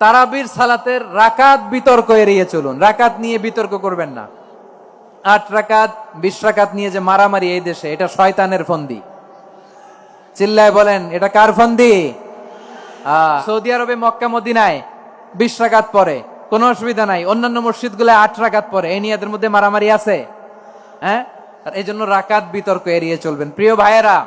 তারাবির সালাতের রাকাত বিতর্ক এড়িয়ে চলুন। রাকাত নিয়ে বিতর্ক করবেন না। আট রাকাত, বিশ রাকাত নিয়ে যে মারামারি এই দেশে, এটা শয়তানের ফন্দি। চিল্লায় বলেন, এটা কার ফন্দি? সৌদি আরবে মক্কা, মদিনায় বিশ রাকাত পরে। কোনো অসুবিধা নাই। অন্যান্য মসজিদগুলো আট রাকাত পরে। এই নিয়ে এদের মধ্যে মারামারি আছে। হ্যাঁ? আর এই জন্য রাকাত বিতর্ক এড়িয়ে চলবেন। প্রিয় ভাইয়েরা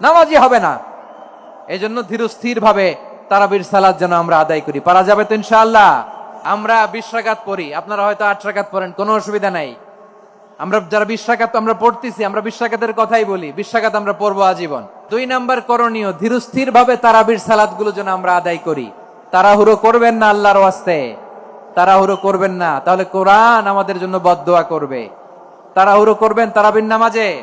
নামাজই হবে না। এই জন্য ধীরস্থির ভাবে তারাবির সালাদ যেন আমরা আদায় করি। পারা যাবে তো ইনশাআল্লাহ। আমরা বিশ পড়ি। আপনারা হয়তো আট রাকাত পড়েন, কোনো অসুবিধা নাই। আমরা যারা বিশ আমরা পড়তেছি, আমরা বিশ কথাই বলি। বিশ আমরা পড়ব আজীবন। দুই নাম্বার করণীয় ধীরস্থির ভাবে তারাবির সালাদগুলো যেন আমরা আদায় করি। তাড়াহুড়ো করবেন না আল্লাহর ওয়াস্তে। তাড়াহুড়ো করবেন না। তাহলে কোরআন আমাদের জন্য বদদোয়া করবে। তাড়াহুড়ো করবেন তারাবির নামাজে।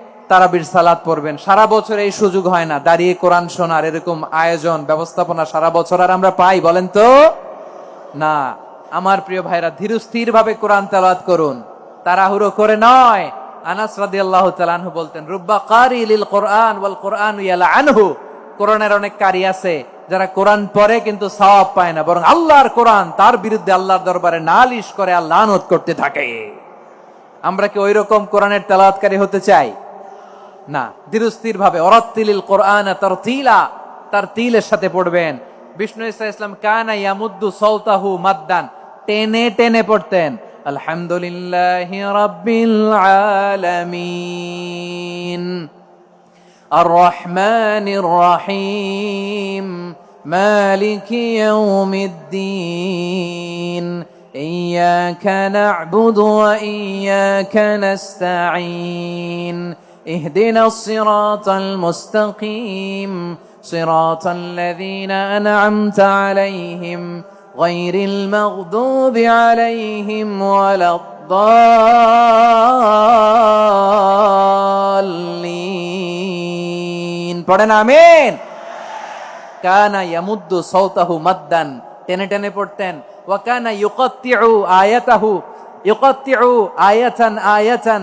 তারাবির সালাত পড়বেন। সারা বছর এই সুযোগ হয় না। দাঁড়িয়ে কোরআন শোনার এরকম আয়োজন, ব্যবস্থাপনা সারা বছর আর আমরা পাই, বলেন তো? না। আমার প্রিয় ভাইরা ধীরস্থির ভাবে কোরআন তালাত করুন। তাড়াহুড়ো করে নয়। আনাস রাদিয়াল্লাহু তাআলা আনহু বলতেন, রুব্বা কারি লিল কোরআন ওয়াল কোরআন ইয়ালা আনহু। কোরআনের অনেক কারি আছে, যারা কোরআন পড়ে কিন্তু সওয়াব পায় না, বরং আল্লাহর কোরআন, তার বিরুদ্ধে আল্লাহর দরবারে নালিশ করে আল্লাহ আনত করতে থাকে। আমরা কি ওই রকম কোরআনের তেলাওয়াতকারী হতে চাই? না ধীরস্থির ভাবে অরাত্তিলিল কোরআন তার তিলা তার তিলের সাথে পড়বেন বিষ্ণু ইসা ইসলাম কানা ইয়ামুদ্দু সৌতাহু মাদ্দান টেনে টেনে পড়তেন আলহামদুলিল্লাহ রাব্বিল আলামিন الرحمن الرحيم مالك يوم الدين إياك نعبد وإياك نستعين اهدنا الصراط المستقيم صراط الذين أنعمت عليهم غير المغضوب عليهم ولا الضالين পড়েন আমিন কানা ইয়ামুদ্দু সৌতাহু মাদ্দান টেনে টেনে পড়তেন ওয়া কানা ইউকাত্তিউ আয়াতাহু ইউকাত্তিউ আয়াতান আয়াতান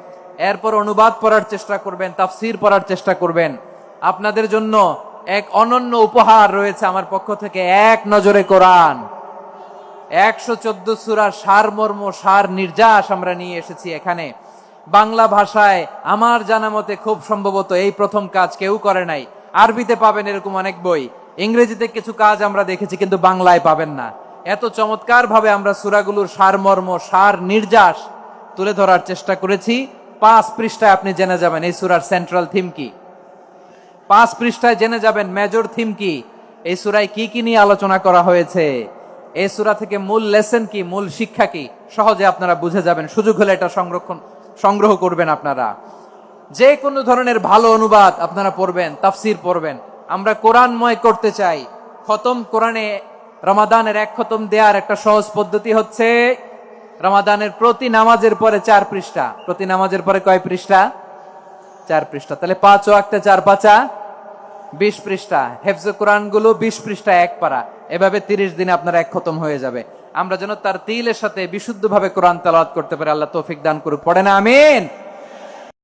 এরপর অনুবাদ পড়ার চেষ্টা করবেন, তাফসির পড়ার চেষ্টা করবেন। আপনাদের জন্য এক অনন্য উপহার রয়েছে আমার পক্ষ থেকে, এক নজরে কোরআন। একশো চোদ্দ সার মর্ম, সার নির্যাস আমরা নিয়ে এসেছি এখানে। বাংলা ভাষায় আমার জানা মতে খুব সম্ভবত এই প্রথম কাজ কেউ করে নাই। আরবিতে পাবেন এরকম অনেক বই। ইংরেজিতে কিছু কাজ আমরা দেখেছি, কিন্তু বাংলায় পাবেন না। এত চমৎকার ভাবে আমরা সুরাগুলোর সার মর্ম, সার নির্যাস তুলে ধরার চেষ্টা করেছি। পাঁচ পৃষ্ঠায় আপনি জেনে যাবেন এই সুরার সেন্ট্রাল থিম কি। পাঁচ পৃষ্ঠায় জেনে যাবেন মেজর থিম কি। এই সুরায় কি কি নিয়ে আলোচনা করা হয়েছে। এই সুরা থেকে মূল লেসন কি, মূল শিক্ষা কি, সহজে আপনারা বুঝে যাবেন। সুযোগ হলে এটা সংরক্ষণ, সংগ্রহ করবেন আপনারা। যে কোনো ধরনের ভালো অনুবাদ আপনারা পড়বেন, তাফসির পড়বেন। আমরা কোরআনময় করতে চাই। খতম কোরআনে রমাদানের এক খতম দেওয়ার একটা সহজ পদ্ধতি হচ্ছে রমাদানের প্রতি নামাজের পরে চার পৃষ্ঠা। প্রতি নামাজের পরে কয় পৃষ্ঠা? চার পৃষ্ঠা। তাহলে পাঁচ ও একটা চার পাঁচা, বিশ পৃষ্ঠা। হেফজ কোরআনগুলো বিশ পৃষ্ঠা এক পারা। এভাবে তিরিশ দিনে আপনার এক খতম হয়ে যাবে। আমরা যেন তার তিলের সাথে বিশুদ্ধভাবে কোরআন তালাত করতে পারি। আল্লাহ তৌফিক দান করুক। পড়ে না, আমিন।